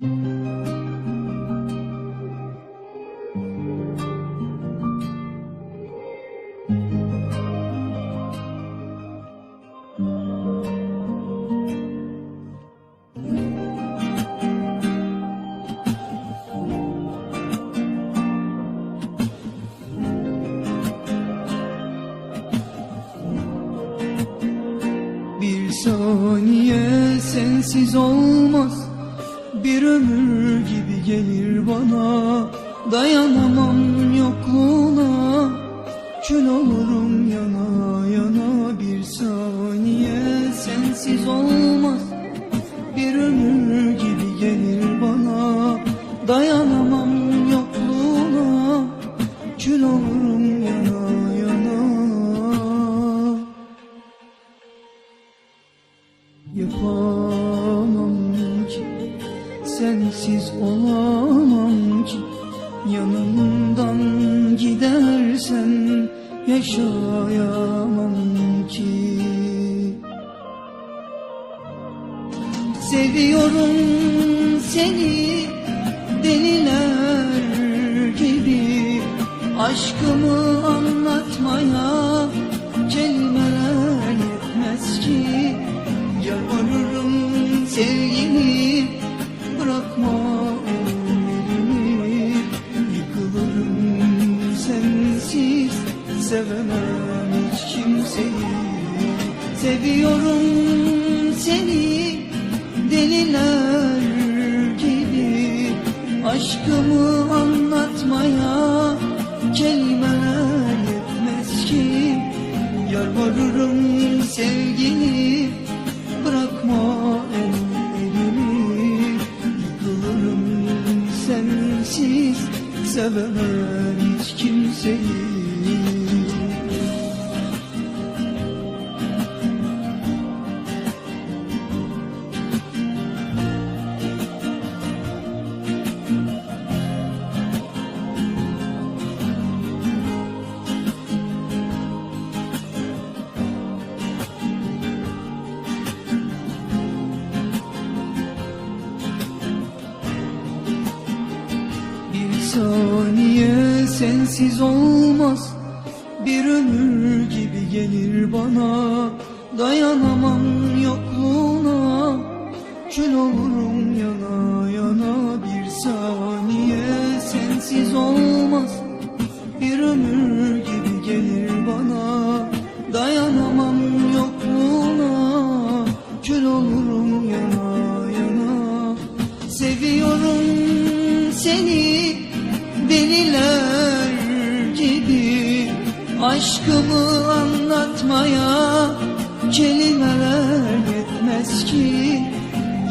Bir saniye sensiz olmaz Bir ömür gibi gelir bana. Dayanamam yokluğuna. Kül olurum yana yana Bir saniye. Sensiz olmaz. Bir ömür gibi gelir bana. Dayanamam yokluğuna. Kül olurum yana yana. Ki Sensiz olamam ki. Yanımdan gidersen Yaşayamam ki. Seviyorum seni deliler gibi. Aşkımı anlatmaya kelimeler yetmez ki. Yalvarırım sevgimi sevemem hiç kimseyi. Seviyorum seni deliler gibi. Aşkımı anlatmaya kelimeler yetmez ki. Yalvarırım sevgini bırakma ellerimi. Yıkılırım sensiz sevemem hiç kimseyi saniye sensiz olmaz. Bir ömür gibi gelir bana Dayanamam yokluğuna. Kül olurum yana yana Bir saniye sensiz olmaz. Bir ömür gibi gelir bana Dayanamam yokluğuna. Kül olurum yana yana Seviyorum seni Aşkımı anlatmaya kelimeler yetmez ki.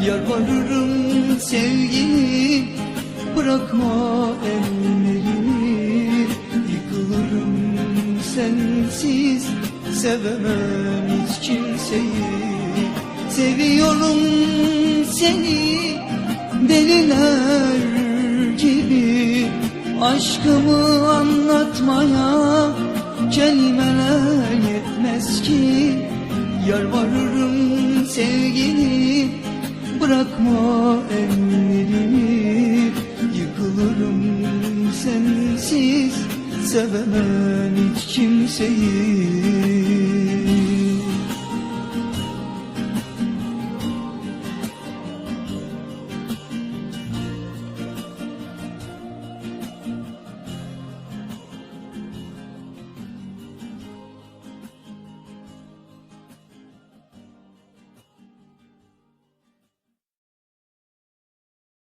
Yalvarırım sevgini bırakma ellerimi Yıkılırım sensiz sevemem hiç kimseyi. Seviyorum seni deliler gibi. Aşkımı anlatmaya kelimeler yetmez ki. Yalvarırım sevgini bırakma ellerimi. Yıkılırım sensiz sevemem hiç kimseyi